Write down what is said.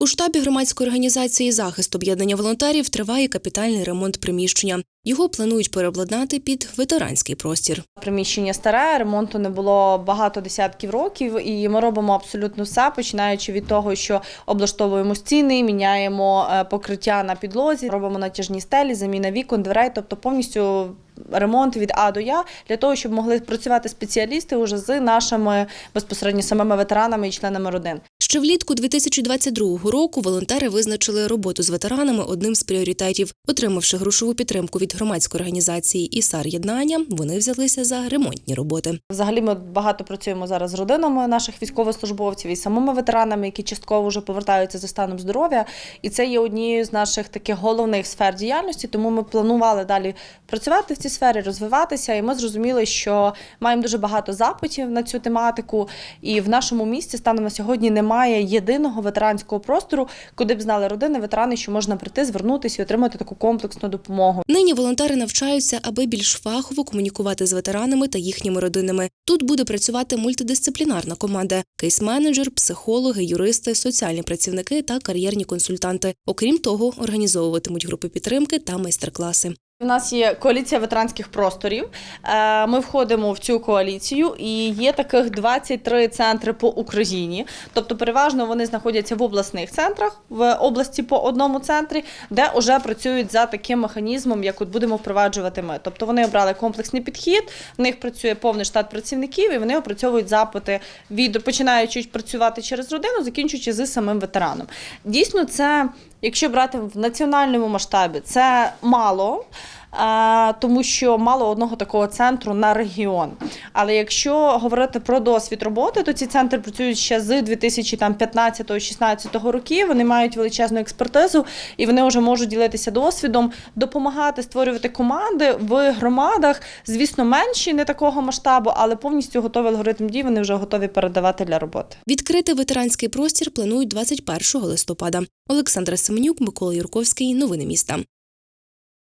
У штабі громадської організації захист об'єднання волонтерів триває капітальний ремонт приміщення. Його планують переобладнати під ветеранський простір. Приміщення старе, ремонту не було багато десятків років, і ми робимо абсолютно все, починаючи від того, що облаштовуємо стіни, міняємо е, покриття на підлозі, робимо натяжні стелі, заміна вікон, дверей, тобто повністю. Ремонт від А до Я для того, щоб могли працювати спеціалісти уже з нашими безпосередньо самими ветеранами і членами родин. Ще влітку 2022 року волонтери визначили роботу з ветеранами одним з пріоритетів. Отримавши грошову підтримку від громадської організації «Ісар Єднання, вони взялися за ремонтні роботи. Взагалі, ми багато працюємо зараз з родинами наших військовослужбовців і самими ветеранами, які частково вже повертаються за станом здоров'я. І це є однією з наших таких головних сфер діяльності. Тому ми планували далі працювати в цій сфері, розвиватися. І ми зрозуміли, що маємо дуже багато запитів на цю тематику. І в нашому місті станом на сьогодні немає єдиного ветеранського простору, куди б знали родини, ветерани, що можна прийти, звернутися і отримати таку комплексну допомогу. Нині волонтери навчаються, аби більш фахово комунікувати з ветеранами та їхніми родинами. Тут буде працювати мультидисциплінарна команда: кейс-менеджер, психологи, юристи, соціальні працівники та кар'єрні консультанти. Окрім того, організовуватимуть групи підтримки та майстер-класи. У нас є коаліція ветеранських просторів. Е, Ми входимо в цю коаліцію, і є таких 23 центри по Україні. Тобто, переважно вони знаходяться в обласних центрах, в області по одному центрі, де вже працюють за таким механізмом, як от будемо впроваджувати ми. Тобто вони обрали комплексний підхід, в них працює повний штат працівників, і вони опрацьовують запити від починаючи працювати через родину, закінчуючи з самим ветераном. Дійсно, це. Якщо брати в національному масштабі, це мало, тому що мало одного такого центру на регіон. Але якщо говорити про досвід роботи, то ці центри працюють ще з 2015-16 років. Вони мають величезну експертизу і вони вже можуть ділитися досвідом, допомагати створювати команди в громадах. Звісно, менші, не такого масштабу, але повністю готовий алгоритм дій. Вони вже готові передавати для роботи. Відкрити ветеранський простір планують 21 листопада. Олександра Семенюк, Микола Юрковський. Новини міста.